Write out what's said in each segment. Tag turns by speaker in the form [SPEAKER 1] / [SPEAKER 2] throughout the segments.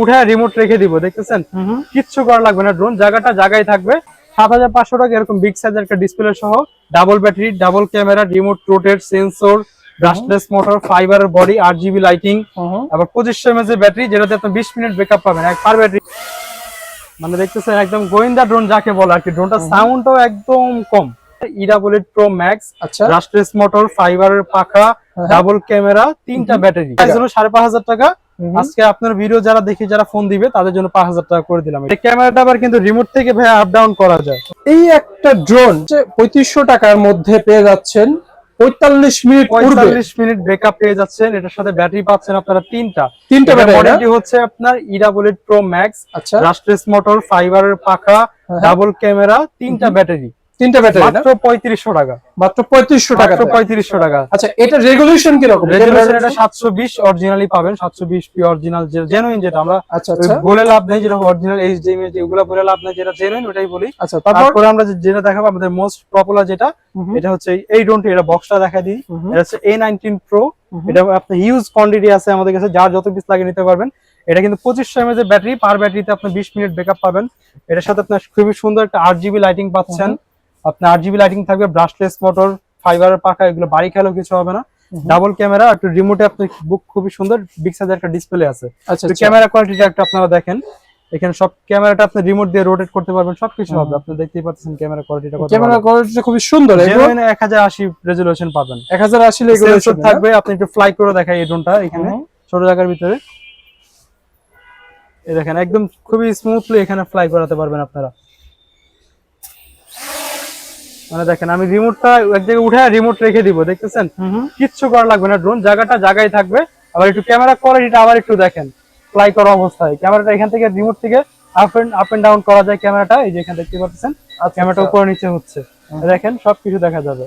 [SPEAKER 1] উঠে রিমোট রেখে দিব দেখতেছেন? কিচ্ছু করা লাগবে না ড্রোন জায়গাটা জায়গায় থাকবে। সাত হাজার পাঁচশো টাকা এরকম বিগ সাইজের একটা ডিসপ্লে সহ double battery double camera remote rotate sensor brushless motor ফাইবারের বডি আট জিবি লাইটিং আবার পঁচিশশো এমএস এর ব্যাটারি যেটাতে আপনি বিশ মিনিট ব্যাকআপ পাবেন এক পার ব্যাটারি মানে দেখতেছেন একদম গোয়েন্দা ড্রোন যাকে বলে আর কি ড্রোনটার সাউন্ডটাও একদম কম। ইডাবলেট প্রো ম্যাক্স
[SPEAKER 2] আচ্ছা।
[SPEAKER 1] ব্রাশলেস মোটর ফাইবারের পাখা
[SPEAKER 2] হ্যাঁ।
[SPEAKER 1] ডাবল ক্যামেরা তিনটা ব্যাটারি সাড়ে পাঁচ হাজার টাকা। আজকে আপনার ভিডিও যারা দেখে যারা ফোন দিবে তাদের জন্য পাঁচ হাজার টাকা করে দিলাম। এই ক্যামেরাটা আবার কিন্তু রিমোট থেকে ভাই আপ ডাউন করা যায়।
[SPEAKER 2] এই একটা ড্রোন পঁয়ত্রিশশো টাকার মধ্যে পেয়ে যাচ্ছেন পঁয়তাল্লিশ মিনিট
[SPEAKER 1] পঁয়তাল্লিশ মিনিট ব্যাকআপ পেয়ে যাচ্ছেন। এটার সাথে ব্যাটারি পাচ্ছেন আপনারা তিনটা।
[SPEAKER 2] তিনটা ব্যাটারি
[SPEAKER 1] হচ্ছে আপনার প্রো ম্যাক্স
[SPEAKER 2] আচ্ছা।
[SPEAKER 1] রাস্ট্রেস মোটর ফাইবারের পাখা
[SPEAKER 2] হ্যাঁ।
[SPEAKER 1] ডাবল ক্যামেরা তিনটা ব্যাটারি
[SPEAKER 2] তিনটা ব্যাটারি
[SPEAKER 1] মাত্র পঁয়ত্রিশশো টাকা।
[SPEAKER 2] মাত্র পঁয়ত্রিশশো টাকা
[SPEAKER 1] মাত্র পঁয়ত্রিশশো টাকা।
[SPEAKER 2] আচ্ছা এটা রেগুলেশন
[SPEAKER 1] এটা সাতশো বিশ অরিজিনালি পাবেন। সাতশো বিশ পি অরিজিনাল জেনুইন যেটা আমরা
[SPEAKER 2] আচ্ছা আচ্ছা।
[SPEAKER 1] বলে লাভ নেই যেটা অরিজিনাল এইচডিএমআই এগুলো বলে লাভ নেই যেটা জেনুইন ওটাই বলি।
[SPEAKER 2] আচ্ছা তারপর?
[SPEAKER 1] আমরা যেটা দেখাবো আমাদের মোস্ট পপুলার যেটা এটা হচ্ছে এই- এই ড্রোনটি এটা বক্সটা দেখা দিই। এটা হচ্ছে এ নাইনটিন প্রো এটা আপনার হিউজ কোয়ান্টিটি আছে আমাদের কাছে যার যত পিস লাগিয়ে নিতে পারবেন। এটা কিন্তু পঁচিশশো এমএজ এর ব্যাটারি পার ব্যাটারিতে আপনি বিশ মিনিট ব্যাকআপ পাবেন। এটার সাথে আপনার খুবই সুন্দর একটা আট জিবি লাইটিং পাচ্ছেন। আপনার আট জিবি লাইটিং থাকবে ব্রাশলেস মোটর ফাইবারের পাখা এগুলো বাড়ি খেলেও কিছু হবে না। ডাবল ক্যামেরা একটু রিমোটে আপনার বুক খুবই সুন্দর বিগ সাইজের একটা ডিসপ্লে আছে। ক্যামেরা কোয়ালিটিটা একটা আপনারা দেখেন। এখানে সব ক্যামেরাটা আপনি রিমোট দিয়ে রোটেট করতে পারবেন সবকিছু হবে। আপনি দেখতেই পাচ্ছেন ক্যামেরা কোয়ালিটিটা কত
[SPEAKER 2] ক্যামেরা কোয়ালিটিটা খুবই সুন্দর এগুলো
[SPEAKER 1] জেনুইন 1080 রেজুলেশন পাবেন।
[SPEAKER 2] এক হাজার আশি
[SPEAKER 1] সেন্সর থাকবে আপনি একটু ফ্লাই করে দেখাই এই ড্রোনটা এখানে ছোট জায়গার ভিতরে। এই দেখেন একদম খুবই স্মুথলি এখানে ফ্লাই করাতে পারবেন আপনারা। মানে দেখেন আমি রিমোটটা এক জায়গায় উঠে রিমোট রেখে দিব দেখতেছেন? কিচ্ছু করা লাগবে না ড্রোন জায়গাটা জায়গায় থাকবে। আবার একটু ক্যামেরা কোয়ালিটিটা আবার একটু দেখেন ফ্লাই করা অবস্থায়। ক্যামেরাটা এখান থেকে রিমোট থেকে up and up and down করা যায় ক্যামেরাটা এই যে এখানে দেখতে পাচ্ছেন আর ক্যামেরাটা উপরে নিচে হচ্ছে। দেখেন সবকিছু দেখা যাবে।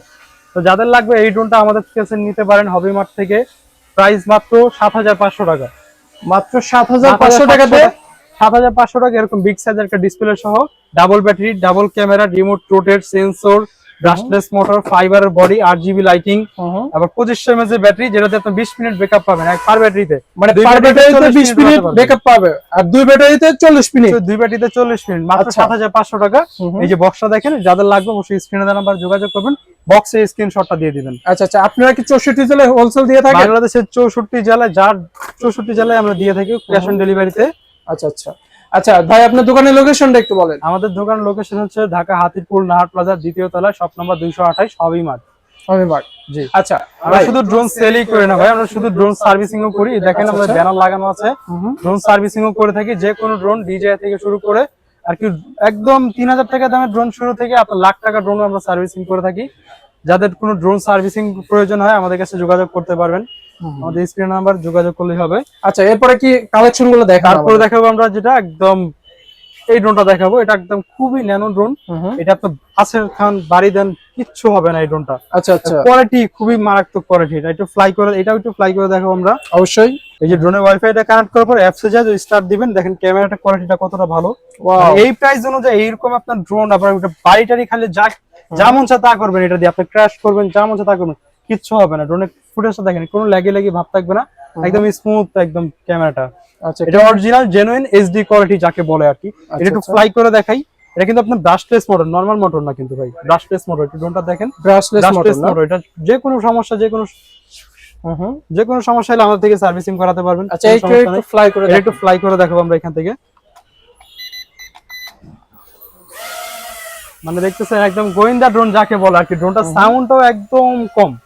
[SPEAKER 1] তো যাদের লাগবে এই ড্রোনটা আমাদের কাছে নিতে পারেন হবি মার্ট থেকে প্রাইস মাত্র সাত হাজার পাঁচশো টাকা।
[SPEAKER 2] মাত্র সাত হাজার পাঁচশো টাকাতে?
[SPEAKER 1] সাত হাজার পাঁচশো টাকা এরকম বিগ সাইজের একটা ডিসপ্লে সহ double battery double camera remote rotate sensor brushless motor fibre body আট জিবি লাইটিং আবার পঁচিশশো এমএস এর ব্যাটারি যেটাতে আপনি বিশ মিনিট ব্যাকআপ পাবেন এক পার ব্যাটারিতে।
[SPEAKER 2] মানে পার
[SPEAKER 1] ব্যাটারিতে
[SPEAKER 2] ব্যাটারিতে
[SPEAKER 1] 40
[SPEAKER 2] বিশ মিনিট ব্যাকআপ পাবে আর দুই ব্যাটারিতে চল্লিশ মিনিট।
[SPEAKER 1] দুই ব্যাটারিতে চল্লিশ মিনিট মাত্র
[SPEAKER 2] আচ্ছা।
[SPEAKER 1] সাত হাজার পাঁচশো টাকা। এই যে বক্সটা দেখেন যাদের লাগবে অবশ্যই স্ক্রিনে দেওয়া নাম্বার যোগাযোগ করবেন বক্সে স্ক্রিনশটটা দিয়ে দিবেন।
[SPEAKER 2] আচ্ছা আচ্ছা আপনারা কি চৌষট্টি জেলায় হোলসেল দিয়ে থাকেন?
[SPEAKER 1] বাংলাদেশের চৌষট্টি জেলায় যার চৌষট্টি জেলায় আমরা দিয়ে থাকি ক্যাশ অন ডেলিভারিতে
[SPEAKER 2] আচ্ছা আচ্ছা। আচ্ছা ভাই আপনার দোকানের লোকেশনটা একটু বলেন।
[SPEAKER 1] আমাদের দোকান লোকেশন হচ্ছে ঢাকা হাতিরপুল নাহার প্লাজার দ্বিতীয় তলায় শপ নম্বর দুইশো আঠাইশ হবি মার্ট
[SPEAKER 2] আমি বাগ
[SPEAKER 1] জি।
[SPEAKER 2] আচ্ছা
[SPEAKER 1] আমরা শুধু ড্রোন সেলই করি না ভাই আমরা শুধু ড্রোন সার্ভিসিং ও করি দেখেন আমাদের
[SPEAKER 2] আচ্ছা।
[SPEAKER 1] ব্যানার লাগানো আছে। ড্রোন সার্ভিসিং ও করে থাকি যে কোনো ড্রোন ডিজে থেকে শুরু করে আর কি একদম তিন হাজার টাকা দামের ড্রোন শুরু থেকে আপনার লাখ টাকা ড্রোন আমরা সার্ভিসিং করে থাকি। যাদের কোনো ড্রোন সার্ভিসিং প্রয়োজন হয় আমাদের কাছে যোগাযোগ করতে পারবেন। আমাদের স্ক্রিন নাম্বার যোগাযোগ করলেই হবে।
[SPEAKER 2] আচ্ছা এরপরে কি কালেকশনগুলো দেখা
[SPEAKER 1] তারপরে দেখাবো আমরা যেটা একদম এই ড্রোনটা দেখাবো। এটা একদম খুবই ন্যানো ড্রোন এটা আপনার বাসের খান বাড়ি দেন কিচ্ছু হবে না এই ড্রোনটা
[SPEAKER 2] আচ্ছা আচ্ছা।
[SPEAKER 1] কোয়ালিটি খুবই মারাত্মক কোয়ালিটি এটা একটু ফ্লাই করে এটাও একটু ফ্লাই করে দেখাবো আমরা।
[SPEAKER 2] অবশ্যই।
[SPEAKER 1] এই যে ড্রোনের ওয়াইফাইটা কানেক্ট করার পর অ্যাপসে যায় স্টার্ট দিবেন দেখেন ক্যামেরাটা কোয়ালিটিটা কতটা ভালো. এই প্রাইস অনুযায়ী এইরকম আপনার ড্রোন আপনার একটা বাড়ি টাড়ি খালি যা যা মন চায় তা করবেন। এটা দিয়ে আপনি ক্র্যাশ করবেন যা মন চায় তা করবেন। কিচ্ছু হবে না। ড্রোনের ফুটেজটা দেখেন কোনো ল্যাগে ল্যাগে ভাব থাকবে না। একদম স্মুথ একদম ক্যামেরাটা
[SPEAKER 2] আচ্ছা
[SPEAKER 1] এটা অরিজিনাল জেনুইন এইচডি কোয়ালিটি যাকে বলে আর কি। এটা একটু
[SPEAKER 2] আচ্ছা।
[SPEAKER 1] ফ্লাই করে দেখাই। এটা কিন্তু আপনার ব্রাশলেস মোটর নর্মাল মোটর না কিন্তু ভাই। ব্রাশলেস মোটর একটু ড্রোনটা দেখেন।
[SPEAKER 2] ব্রাশলেস মোটর
[SPEAKER 1] এটা যে কোনো সমস্যা যে কোনো। যে কোনো সমস্যা হলে আমাদের থেকে সার্ভিসিং করাতে পারবেন।
[SPEAKER 2] আচ্ছা একটু। ফ্লাই করে
[SPEAKER 1] একটু ফ্লাই করে দেখাবো আমরা এখান থেকে। মানে দেখতেছেন একদম গোয়েন্দা ড্রোন যাকে বলে আর কি। ড্রোনটার সাউন্ডটাও একদম কম।
[SPEAKER 2] আচ্ছা,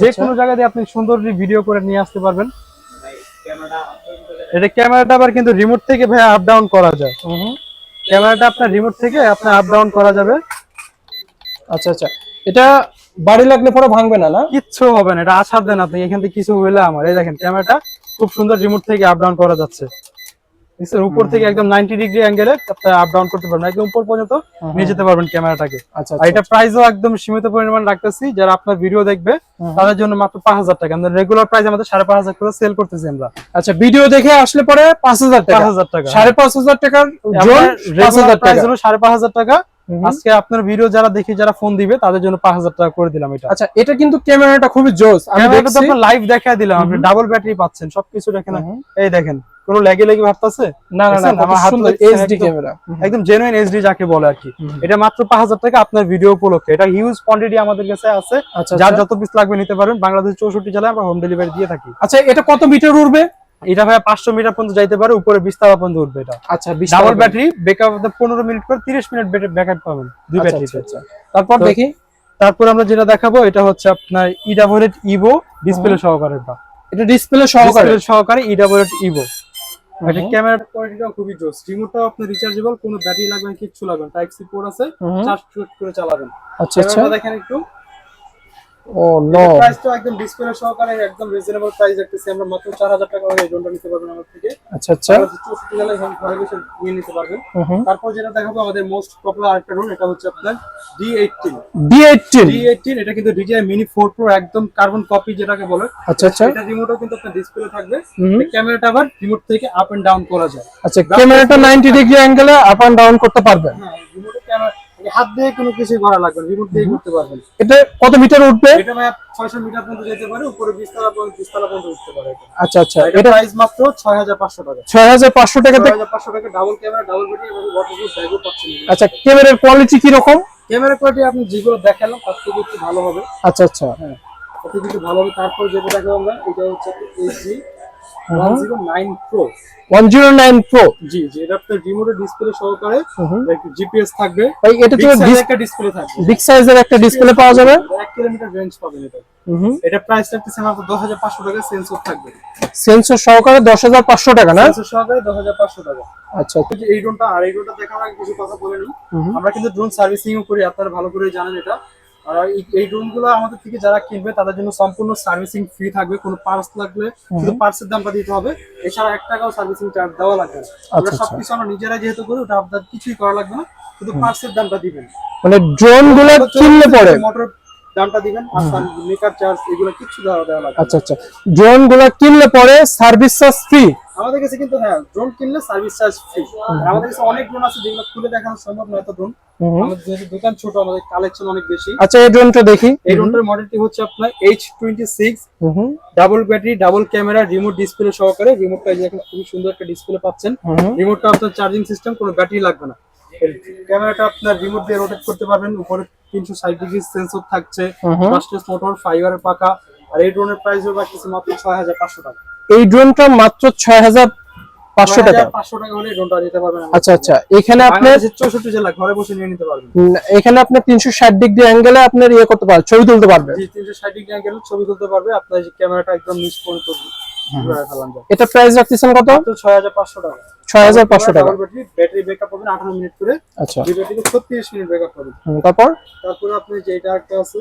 [SPEAKER 1] যে। কোনো জায়গায় দিয়ে আপনি সুন্দর ভিডিও করে নিয়ে আসতে পারবেন। এটা ক্যামেরাটা আবার কিন্তু রিমোট থেকে ভাই আপ ডাউন করা যায়। ক্যামেরাটা আপনার রিমোট থেকে আপনার আপ ডাউন করা যাবে।
[SPEAKER 2] আচ্ছা আচ্ছা। এটা বাড়ি লাগলে পরে ভাঙবে না না?
[SPEAKER 1] কিচ্ছু হবে না এটা আছাড় দেন আপনি এখান থেকে কিছু হইলে আমার। এই দেখেন ক্যামেরাটা খুব সুন্দর রিমোট থেকে আপ ডাউন করা যাচ্ছে। দেখছেন, উপর থেকে একদম নাইনটি ডিগ্রি অ্যাঙ্গেলে আপনি আপ ডাউন করতে পারবেন একদম উপর পর্যন্ত নিয়ে যেতে পারবেন ক্যামেরাটাকে।
[SPEAKER 2] আচ্ছা
[SPEAKER 1] এটা প্রাইসও একদম সীমিত পরিমাণ রাখতেছি যারা আপনার ভিডিও দেখবে তাদের জন্য মাত্র পাঁচ হাজার টাকা। আমরা রেগুলার প্রাইস আমাদের সাড়ে পাঁচ হাজার করে সেল করতেছি আমরা।
[SPEAKER 2] আচ্ছা ভিডিও দেখে আসলে পরে পাঁচ হাজার
[SPEAKER 1] পাঁচ
[SPEAKER 2] টাকা
[SPEAKER 1] হাজার টাকা।
[SPEAKER 2] সাড়ে পাঁচ হাজার টাকার ড্রোন পাঁচ হাজার
[SPEAKER 1] প্রাইস
[SPEAKER 2] টাকা।
[SPEAKER 1] হলো সাড়ে পাঁচ হাজার টাকা।
[SPEAKER 2] হুম।
[SPEAKER 1] আজকে আপনার ভিডিও যারা দেখে যারা ফোন দিবে তাদের জন্য পাঁচ হাজার টাকা করে দিলাম এটা।
[SPEAKER 2] আচ্ছা এটা কিন্তু ক্যামেরাটা খুবই জোস। আমি
[SPEAKER 1] আপনার লাইভ দেখায় দিলাম। আপনি ডাবল ব্যাটারি পাচ্ছেন সবকিছু দেখেন। এই দেখেন কোনো লেগে লেগে ভাবতেছে
[SPEAKER 2] না না না? আমার
[SPEAKER 1] হাত
[SPEAKER 2] এইচডি। ক্যামেরা।
[SPEAKER 1] একদম জেনুইন এইচডি যাকে বলে আর কি। এটা মাত্র পাঁচ হাজার টাকা আপনার ভিডিও উপলক্ষে। এটা হিউজ কোয়ান্টিটি আমাদের কাছে আছে।
[SPEAKER 2] আচ্ছা
[SPEAKER 1] যার
[SPEAKER 2] আচ্ছা।
[SPEAKER 1] যত পিস লাগবে নিতে পারবেন বাংলাদেশ চৌষট্টি জেলায় আমরা হোম ডেলিভারি দিয়ে থাকি।
[SPEAKER 2] আচ্ছা এটা কত মিটার উঠবে
[SPEAKER 1] এটা ভাই পাঁচশো মিটার পর্যন্ত যাইতে পারে উপরে বিস্তারা পর্যন্ত উঠবে এটা।
[SPEAKER 2] আচ্ছা
[SPEAKER 1] ডাবল। ব্যাটারি ব্যাকআপ পনেরো মিনিট করে তিরিশ মিনিট ব্যাকআপ পাবেন দুই
[SPEAKER 2] আচ্ছা,
[SPEAKER 1] ব্যাটারি
[SPEAKER 2] আচ্ছা, আচ্ছা। তারপর দেখি
[SPEAKER 1] তারপর আমরা যেটা দেখাবো এটা হচ্ছে আপনার ইডাভোরেট ইভো ডিসপ্লে সহকারে এটা।
[SPEAKER 2] এটা ডিসপ্লে সহকারে?
[SPEAKER 1] ডিসপ্লে সহকারে ইডাভোরেট ইভো এটা। ক্যামেরার কোয়ালিটিটাও খুবই জোস। রিমোটটাও আপনার রিচার্জেবল কোনো ব্যাটারি লাগবে না কিচ্ছু লাগবে না। টাইপ সি পোর্ট আছে। চার্জ করে চালাবেন।
[SPEAKER 2] আচ্ছা আচ্ছা।
[SPEAKER 1] দেখেন একটু।
[SPEAKER 2] ও নো
[SPEAKER 1] একদম ডিসপ্লে সহকারে একদম রিজনেবল প্রাইস রাখতেছি আমরা মাত্র 4000 টাকা করে নিতে পারবেন আমাদের থেকে।
[SPEAKER 2] আচ্ছা আচ্ছা।
[SPEAKER 1] আমরা হচ্ছে 64 জেলায় হোম ঘরে বসে নিয়ে নিতে পারবেন। তারপর যেটা দেখাবো আমাদের মোস্ট পপুলার আরেকটা ড্রোন এটা হচ্ছে আপনার D18
[SPEAKER 2] D18
[SPEAKER 1] D18 এটা কিন্তু DJI Mini 4 Pro একদম কার্বন কপি যেটাকে বলে।
[SPEAKER 2] আচ্ছা আচ্ছা।
[SPEAKER 1] এটা রিমোটও কিন্তু আপনার ডিসপ্লে থাকবে। ক্যামেরাটা আবার রিমোট থেকে আপ এন্ড ডাউন করা যায়।
[SPEAKER 2] আচ্ছা ক্যামেরাটা 90 ডিগ্রি অ্যাঙ্গেলে আপ এন্ড ডাউন করতে পারবেন।
[SPEAKER 1] হ্যাঁ রিমোটে ক্যামেরা হাত দিয়ে কোনো কিছু করা লাগবে রিমোট দিয়ে করতে পারবেন।
[SPEAKER 2] এটা কত মিটার উঠবে?
[SPEAKER 1] এটা ভাই 600 মিটার পর্যন্ত যেতে পারে উপরে 20 তলা পর্যন্ত 20 তলা পর্যন্ত উঠতে পারে
[SPEAKER 2] আচ্ছা আচ্ছা।
[SPEAKER 1] এটা প্রাইস মাত্র 6500 টাকা।
[SPEAKER 2] 6500 টাকাতে
[SPEAKER 1] 6500 টাকা ডাবল ক্যামেরা ডাবল ব্যাটারি এবং ওয়াটারপ্রুফ ব্যাগও পাচ্ছেন
[SPEAKER 2] আচ্ছা ক্যামেরার কোয়ালিটি কি রকম
[SPEAKER 1] ক্যামেরা কোয়ালিটি আপনি যেগুলো দেখালাম তার থেকে একটু ভালো হবে।
[SPEAKER 2] আচ্ছা আচ্ছা।
[SPEAKER 1] হ্যাঁ একটু ভালো হবে। তারপর যেটা দেখাবো আমরা এটা হচ্ছে এইচডি 109 প্রো
[SPEAKER 2] 109 প্রো
[SPEAKER 1] জি জি এটা আপনার ডিসপ্লে সহকারে জিপিএস থাকবে।
[SPEAKER 2] ভাই এটা তো
[SPEAKER 1] একটা ডিসপ্লে থাকবে।
[SPEAKER 2] বিগ সাইজের একটা ডিসপ্লে পাওয়া যাবে।
[SPEAKER 1] কিলোমিটার রেঞ্জ পাবেন এটা। এটা প্রাইস থাকতেছে মাত্র 10500 টাকা সেন্সর থাকবে।
[SPEAKER 2] সেন্সর সহকারে 10500 টাকা না?
[SPEAKER 1] সেন্সর সহকারে 10500 টাকা।
[SPEAKER 2] আচ্ছা
[SPEAKER 1] এই যে এই ড্রোনটা আর এই ড্রোনটা দেখার আগে কিছু কথা বলে নিই। আমরা কিন্তু ড্রোন সার্ভিসিংও করি আপনারা ভালো করে জানেন এটা। এই- এই ড্রোনগুলো আমাদের থেকে যারা কিনবে তাদের জন্য সম্পূর্ণ সার্ভিসিং ফ্রি থাকবে কোনো পার্স লাগলে শুধু পার্সের দামটা দিতে হবে। এছাড়া এক টাকাও সার্ভিসিং চার্জ দেওয়া লাগবে না। আমরা
[SPEAKER 2] আচ্ছা,
[SPEAKER 1] সবকিছু আমরা নিজেরা যেহেতু করি ওটা আপনার কিছুই করা লাগবে না। শুধু পার্সের দামটা দিবেন।
[SPEAKER 2] মানে ড্রোনগুলো কিনলে পরে?
[SPEAKER 1] মোটর দামটা দিবেন আর মেকার চার্জ এগুলো কিছু দেওয়া দেওয়া লাগবে
[SPEAKER 2] আচ্ছা আচ্ছা। ড্রোনগুলো কিনলে পরে সার্ভিস চার্জ ফ্রি
[SPEAKER 1] আমাদের কাছে কিন্তু হ্যাঁ ড্রোন কিনলে সার্ভিস চার্জ ফ্রি আমাদের কাছে অনেক ড্রোন আছে যেগুলো খুলে দেখানো সম্ভব নয় এত ড্রোন আমাদের যেহেতু দোকান ছোট আমাদের কালেকশন অনেক বেশি।
[SPEAKER 2] আচ্ছা এই ড্রোনটা দেখি।
[SPEAKER 1] এই ড্রোনটার মডেলটি হচ্ছে আপনার H twenty six double battery double camera remote display সহকারে। রিমোটটা এখন খুবই সুন্দর একটা ডিসপ্লে পাচ্ছেন। রিমোটটা আপনার চার্জিং সিস্টেম কোনো ব্যাটারি লাগবে না। ক্যামেরাটা আপনার রিমোট দিয়ে রোটেট করতে পারবেন উপরে তিনশো ষাট ডিগ্রি সেন্সর থাকছে। ব্রাশলেস মোটর ফাইবারের পাকা আর এই ড্রোনের প্রাইস হবে আসতেছে মাত্র ছয় হাজার পাঁচশো টাকা।
[SPEAKER 2] এই ড্রোনটা মাত্র ছয় হাজার পাঁচশো টাকা?
[SPEAKER 1] পাঁচশো টাকা হলে ড্রোনটা নিতে পারবেন
[SPEAKER 2] আচ্ছা আচ্ছা এখানে
[SPEAKER 1] বাংলাদেশের চৌষট্টি জেলা ঘরে বসে নিয়ে নিতে পারবেন।
[SPEAKER 2] এখানে আপনার তিনশো ষাট ডিগ্রি অ্যাঙ্গেলে আপনার ইয়ে করতে পারবেন ছবি তুলতে পারবেন।
[SPEAKER 1] তিনশো ষাট ডিগ্রি অ্যাঙ্গেল ছবি তুলতে পারবে আপনার ক্যামেরাটা একদম মিস পর্যন্ত ফেলান যায়
[SPEAKER 2] এটা প্রাইস রাখতেছেন কত?
[SPEAKER 1] মাত্র ছয় হাজার পাঁচশো টাকা।
[SPEAKER 2] ছয় হাজার পাঁচশো টাকা।
[SPEAKER 1] ব্যাটারি ব্যাটারি ব্যাকআপ পাবেন আঠারো মিনিট করে।
[SPEAKER 2] আচ্ছা।
[SPEAKER 1] ব্যাটারি ছত্রিশ মিনিট ব্যাকআপ পাবেন
[SPEAKER 2] তারপর?
[SPEAKER 1] তারপরে আপনি যেটা একটা আছে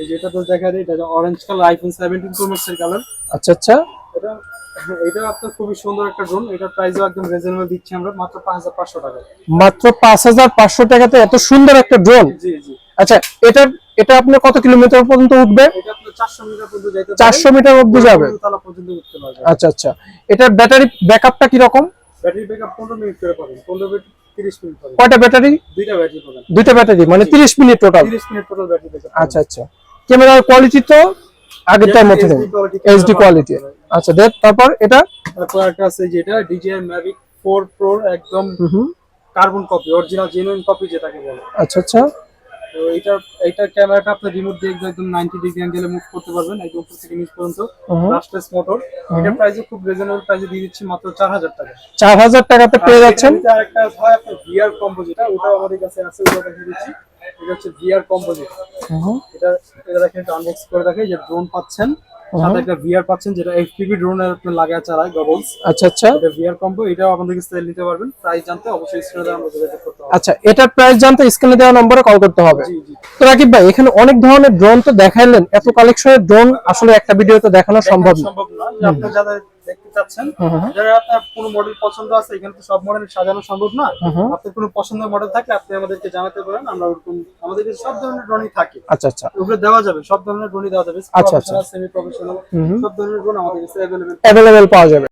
[SPEAKER 1] এই যেটা তো দেখা যায় এটা orange colour iPhone seventeen pro max এর কালার
[SPEAKER 2] আচ্ছা আচ্ছা।
[SPEAKER 1] এটা এটা আপনার খুবই সুন্দর একটা ড্রোন এটা প্রাইসও একদম রিজনেবল দিচ্ছি আমরা মাত্র পাঁচ হাজার পাঁচশো টাকা।
[SPEAKER 2] মাত্র পাঁচ হাজার পাঁচশো টাকাতে এত সুন্দর একটা ড্রোন
[SPEAKER 1] জি জি।
[SPEAKER 2] আচ্ছা এটা এটা আপনার কত কিলোমিটার পর্যন্ত উঠবে?
[SPEAKER 1] চারশো মিটার পর্যন্ত
[SPEAKER 2] চারশো মিটার অব্দি যাবে। আচ্ছা আচ্ছা। এটার ব্যাটারি ব্যাকআপটা কি রকম
[SPEAKER 1] ব্যাটারি ব্যাকআপ পনেরো মিনিট করে পাবেন। পনেরো মিনিট
[SPEAKER 2] কয়টা ব্যাটারি?
[SPEAKER 1] দুইটা ব্যাটারি
[SPEAKER 2] দুইটা ব্যাটারি মানে তিরিশ মিনিট টোটাল
[SPEAKER 1] তিরিশ মিনিট টোটাল ব্যাটারি
[SPEAKER 2] আচ্ছা আচ্ছা। ক্যামেরার কোয়ালিটি তো আগেরটার মতো নেই। এইচডি কোয়ালিটি আচ্ছা দেখ তারপর এটা?
[SPEAKER 1] তারপর একটা আছে যেটা DJI Mavic 4 Pro একদম carbon copy original genuine copy যেটাকে বলে।
[SPEAKER 2] আচ্ছা আচ্ছা।
[SPEAKER 1] তো এটা এইটার ক্যামেরাটা আপনি রিমোট দিয়ে একদম- একদম 90 ডিগ্রি অ্যাঙ্গেলে মুভ করতে পারবেন একদম উপর থেকে নিচ পর্যন্ত। ব্রাশলেস মোটর এটা প্রাইসে খুব রিজনেবল প্রাইসে দিয়ে দিচ্ছি মাত্র 4000 টাকা।
[SPEAKER 2] চার হাজার টাকাতে পেয়ে যাচ্ছেন?
[SPEAKER 1] এটা আরেকটা হয় আপনার ভিআর কম্বো যেটা ওটাও আমাদের কাছে আছে ওটা দেখিয়ে দিচ্ছি। এটা হচ্ছে ভিআর কম্বো যেটা। এটা এটা দেখেন আনবক্স করে দেখে যে ড্রোন পাচ্ছেন। সাথে একটা ভিআর পাচ্ছেন যেটা এফপিভি ড্রোনের আপনি লাগায় চালায় গগলস
[SPEAKER 2] আচ্ছা আচ্ছা।
[SPEAKER 1] এটা ভিআর কম্বো এটাও আমাদের কাছে নিতে পারবেন। প্রাইস জানতে অবশ্যই স্ক্রিনে আমরা যোগাযোগ করতে হবে।
[SPEAKER 2] আচ্ছা এটার প্রাইস জানতে স্ক্রিনে দেওয়া নম্বরে কল করতে হবে।
[SPEAKER 1] জি জি।
[SPEAKER 2] তো রাকিব ভাই এখানে অনেক ধরনের ড্রোন তো দেখাইলেন। এত কালেকশনের ড্রোন আসলে একটা ভিডিওতে দেখানো সম্ভব না।
[SPEAKER 1] সম্ভব না। আপনি দেখতে চাচ্ছেন। যারা আপনার কোনো মডেল পছন্দ আছে এখানে তো সব মডেল সাজানো সম্ভব না। আপনার কোনো পছন্দের মডেল থাকলে আপনি আমাদেরকে জানাতে পারেন আমরা ওরকম আমাদের কাছে সব ধরনের ড্রোনই থাকে
[SPEAKER 2] আচ্ছা আচ্ছা
[SPEAKER 1] ওগুলো দেওয়া যাবে সব ধরনের ড্রোনই দেওয়া যাবে
[SPEAKER 2] আচ্ছা, আচ্ছা।
[SPEAKER 1] Semi professional. সব ধরনের ড্রোন আমাদের কাছে অ্যাভেলেবেল
[SPEAKER 2] অ্যাভেলেবেল পাওয়া যাবে